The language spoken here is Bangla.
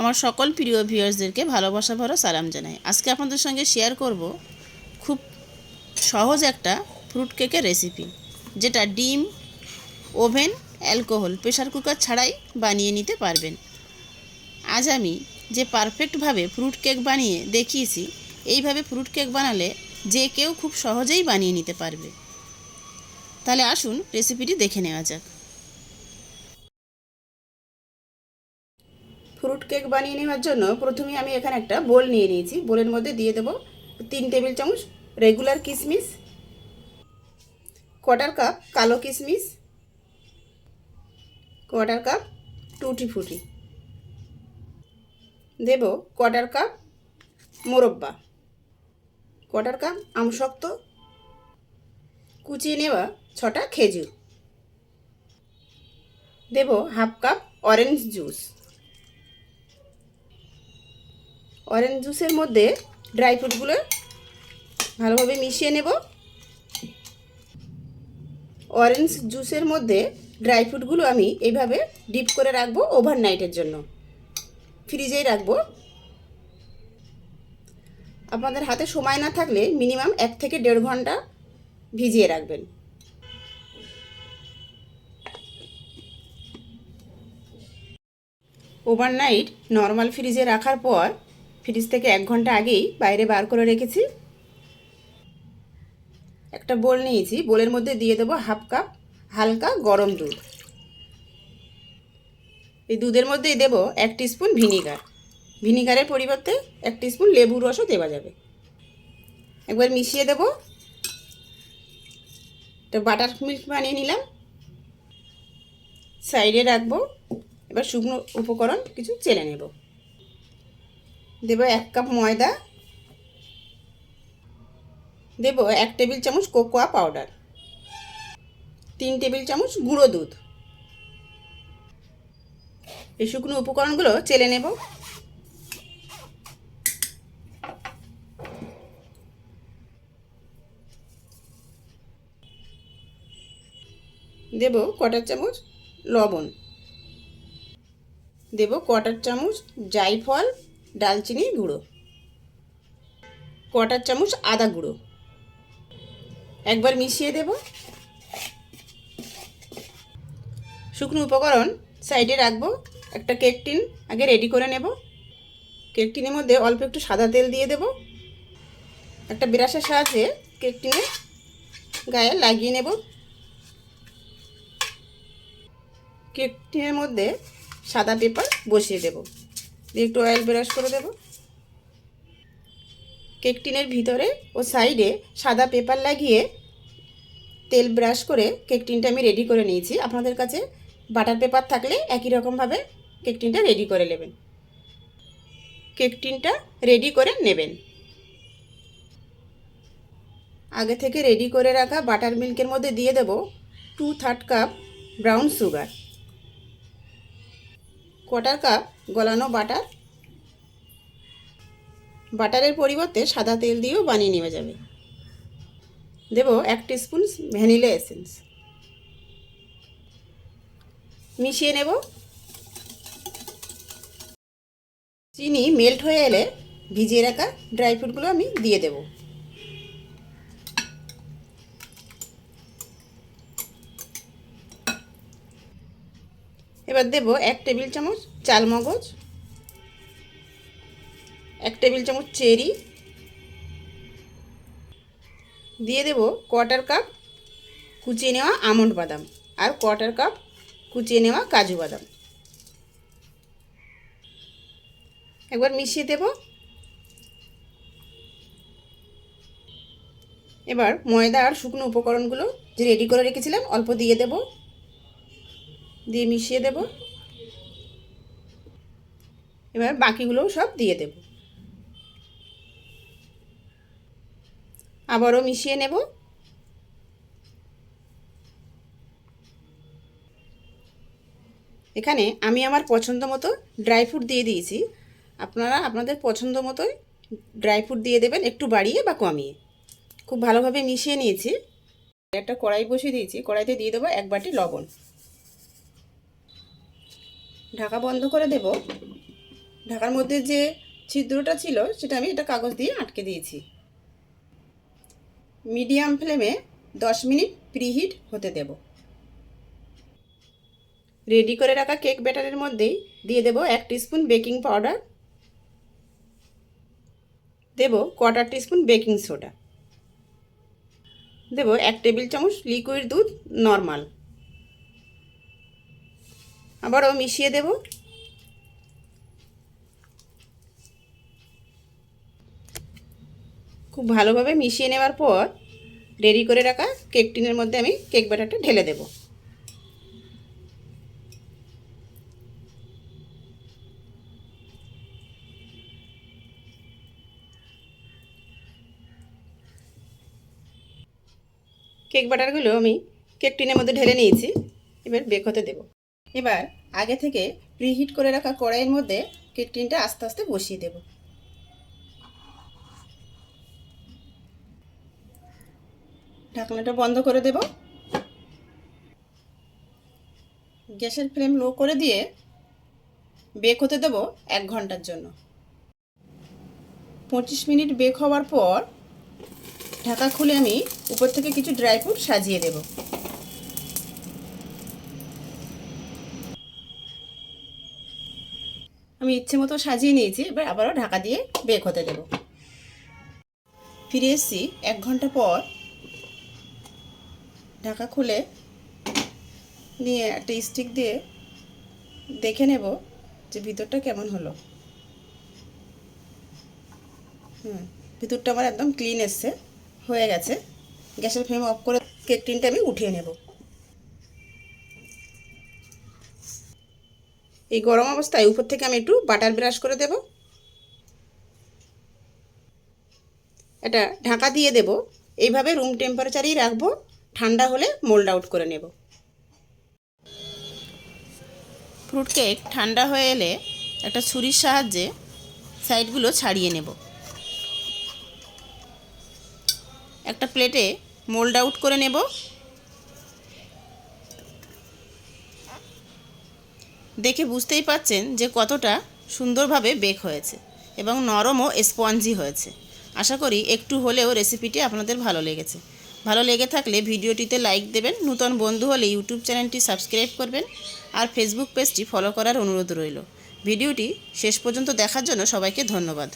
আমার সকল প্রিয় ভিউয়ার্সদেরকে ভালোবাসা ভরা সালাম জানাই। আজকে আপনাদের সঙ্গে শেয়ার করব খুব সহজ একটা ফ্রুট কেকের রেসিপি যেটা ডিম ওভেন অ্যালকোহল প্রেশার কুকার ছাড়াই বানিয়ে নিতে পারবেন। আজ আমি যে পারফেক্টভাবে ফ্রুট কেক বানিয়ে দেখিয়েছি, এইভাবে ফ্রুট কেক বানালে যে কেউ খুব সহজেই বানিয়ে নিতে পারবে। তাহলে আসুন রেসিপিটি দেখে নেওয়া যাক। ফ্রুট কেক বানিয়ে নেওয়ার জন্য প্রথমে আমি এখানে একটা বোল নিয়ে নিয়েছি। বোলের মধ্যে দিয়ে দেবো তিন টেবিল চামচ রেগুলার কিশমিশ কোয়ার্টার কাপ কালো কিশমিশ কোয়ার্টার কাপ টুটি ফুটি। দেব কোয়ার্টার কাপ মোরব্বা। কোয়ার্টার কাপ আমশক্ত। কুচিয়ে নেওয়া ছটা খেজুর। দেব half cup orange juice. Orange জুসের মধ্যে ড্রাই ফ্রুটগুলো ভালোভাবে মিশিয়ে নেব। অরেঞ্জ জুসের মধ্যে ড্রাই ফ্রুটগুলো আমি এইভাবে ডিপ করে রাখব ওভারনাইটের জন্য। ফ্রিজেই রাখব। আপনাদের হাতে সময় না থাকলে মিনিমাম এক থেকে দেড় ঘণ্টা ভিজিয়ে রাখবেন। ওভারনাইট নর্মাল ফ্রিজে রাখার পর ফ্রিজ থেকে এক ঘণ্টা আগেই বাইরে বার করে রেখেছি। একটা বোল নিয়েছি, বোলের মধ্যে দিয়ে দেবো হাফ কাপ হালকা গরম দুধ। এই দুধের মধ্যেই দেবো এক স্পুন ভিনিগার। ভিনিগারের পরিবর্তে এক স্পুন লেবুর রসও দেওয়া যাবে। একবার মিশিয়ে দেব। একটা বাটার মিল্ক বানিয়ে নিলাম। সাইডে রাখব। এবার শুকনো উপকরণ কিছু চেলে নেব। দেব এক কাপ ময়দা। দেব এক টেবিল চামচ কোকোয়া পাউডার। তিন টেবিল চামচ গুঁড়ো দুধ। এই শুকনো উপকরণগুলো চেলে নেব। দেব কটার চামচ লবণ। দেব কটার চামচ জাইফল ডালচিনি গুঁড়ো। কটার চামচ আদা গুঁড়ো। একবার মিশিয়ে দেব। শুকনো উপকরণ সাইডে রাখব। একটা কেক টিন আগে রেডি করে নেব। কেক টিনের মধ্যে অল্প একটু সাদা তেল দিয়ে দেব। একটা ব্রাশের সাহায্যে কেক টিনে গায়ে লাগিয়ে নেব। কেক টিনের মধ্যে সাদা পেপার বসিয়ে দেব। দিয়ে একটু অয়েল ব্রাশ করে দেব। কেক টিনের ভিতরে ও সাইডে সাদা পেপার লাগিয়ে তেল ব্রাশ করে কেক টিনটা আমি রেডি করে নিয়েছি। আপনাদের কাছে বাটার পেপার থাকলে একই রকমভাবে কেক টিনটা রেডি করে নেবেন। কেক টিনটা রেডি করে নেবেন। আগে থেকে রেডি করে রাখা বাটার মিল্কের মধ্যে দিয়ে দেব two third cup brown sugar quarter cup গলানো butter বাটারের পরিবর্তে সাদা তেল দিয়েও বানিয়ে নেওয়া যাবে। দেব এক স্পুন ভ্যানিলা এসেন্স মিশিয়ে নেব। চিনি মেল্ট হয়ে এলে ভিজিয়ে রাখা ড্রাই ফ্রুটগুলো আমি দিয়ে দেব। এবার দেব এক টেবিল চামচ চালমগজ এক টেবিল চামচ চেরি, দিয়ে দেব কোয়ার্টার কাপ কুচিয়ে নেওয়া আমন্ড বাদাম আর কোয়ার্টার কাপ কুচিয়ে নেওয়া কাজু বাদাম। একবার মিশিয়ে দেব। এবার ময়দা আর শুকনো উপকরণগুলো যে রেডি করে রেখেছিলাম, অল্প দিয়ে দেব। দিয়ে মিশিয়ে দেব। এবার বাকিগুলোও সব দিয়ে দেব। আবারও মিশিয়ে নেব। এখানে আমি আমার পছন্দ মতো ড্রাই ফ্রুট দিয়ে দিয়েছি। আপনারা আপনাদের পছন্দ মতোই ড্রাই ফ্রুট দিয়ে দেবেন একটু বাড়িয়ে বা কমিয়ে। খুব ভালোভাবে মিশিয়ে নিয়েছি। একটা কড়াই বসিয়ে দিয়েছি। কড়াইতে দিয়ে দেবো এক বাটি লবণ। ঢাকা বন্ধ করে দেব। ঢাকার মধ্যে যে ছিদ্রটা ছিল, সেটা আমি এটা কাগজ দিয়ে আটকে দিয়েছি। মিডিয়াম ফ্লেমে দশ মিনিট প্রিহিট হতে দেব। রেডি করে রাখা কেক ব্যাটারের মধ্যেই দিয়ে দেব এক টিস্পুন বেকিং পাউডার। দেব কোয়ার্টার টিস্পুন বেকিং সোডা। দেব এক টেবিল চামচ লিকুইড দুধ নর্মাল। আবারও মিশিয়ে দেব। খুব ভালোভাবে মিশিয়ে নেওয়ার পর রেডি করে রাখা কেক টিনের মধ্যে আমি কেক ব্যাটারটা ঢেলে দেব। কেক বাটারগুলো আমি কেক টিনের মধ্যে ঢেলে নিয়েছি। এবার বেক হতে দেব। এবার আগে থেকে প্রিহিট করে রাখা কড়াইয়ের মধ্যে কেক আস্তে আস্তে বসিয়ে দেব। ঢাকনাটা বন্ধ করে দেব। গ্যাসের ফ্লেম লো করে দিয়ে বেক হতে দেব এক ঘণ্টার জন্য। পঁচিশ মিনিট বেক হওয়ার পর ঢাকা খুলে আমি উপর থেকে কিছু ড্রাই ফ্রুট সাজিয়ে দেব। আমি ইচ্ছে মতো সাজিয়ে নিয়েছি, এবার আবারও ঢাকা দিয়ে বেক হতে দেব। ফিরে এসেছি এক ঘণ্টা পর। ঢাকা খুলে নিয়ে একটা স্টিক দিয়ে দেখে নেব যে ভিতরটা কেমন হলো। হুম, ভিতরটা আমার একদম ক্লিন এসছে, হয়ে গেছে। গ্যাসের ফ্লেম অফ করে কেক টিনটা আমি উঠিয়ে নেব। এই গরম অবস্থায় উপর থেকে আমি একটু বাটার ব্রাশ করে দেব। এটা ঢাকা দিয়ে দেব। এইভাবে রুম টেম্পারেচারেই রাখব। ঠান্ডা হলে মোল্ড আউট করে নেব। ফ্রুট কেক ঠান্ডা হয়ে এলে একটা ছুরির সাহায্যে সাইডগুলো ছাড়িয়ে নেব। একটা প্লেটে মোল্ড আউট করে নেব। দেখে বুঝতেই পাচ্ছেন যে কতটা সুন্দরভাবে বেক হয়েছে এবং নরমও স্পঞ্জি হয়েছে। আশা করি একটু হলেও রেসিপিটি আপনাদের ভালো লেগেছে। ভালো লেগে থাকলে ভিডিওটিতে লাইক দেবেন, নূতন বন্ধু হলে ইউটিউব চ্যানেলটি সাবস্ক্রাইব করবেন আর ফেসবুক পেজটি ফলো করার অনুরোধ রইল। ভিডিওটি শেষ পর্যন্ত দেখার জন্য সবাইকে ধন্যবাদ।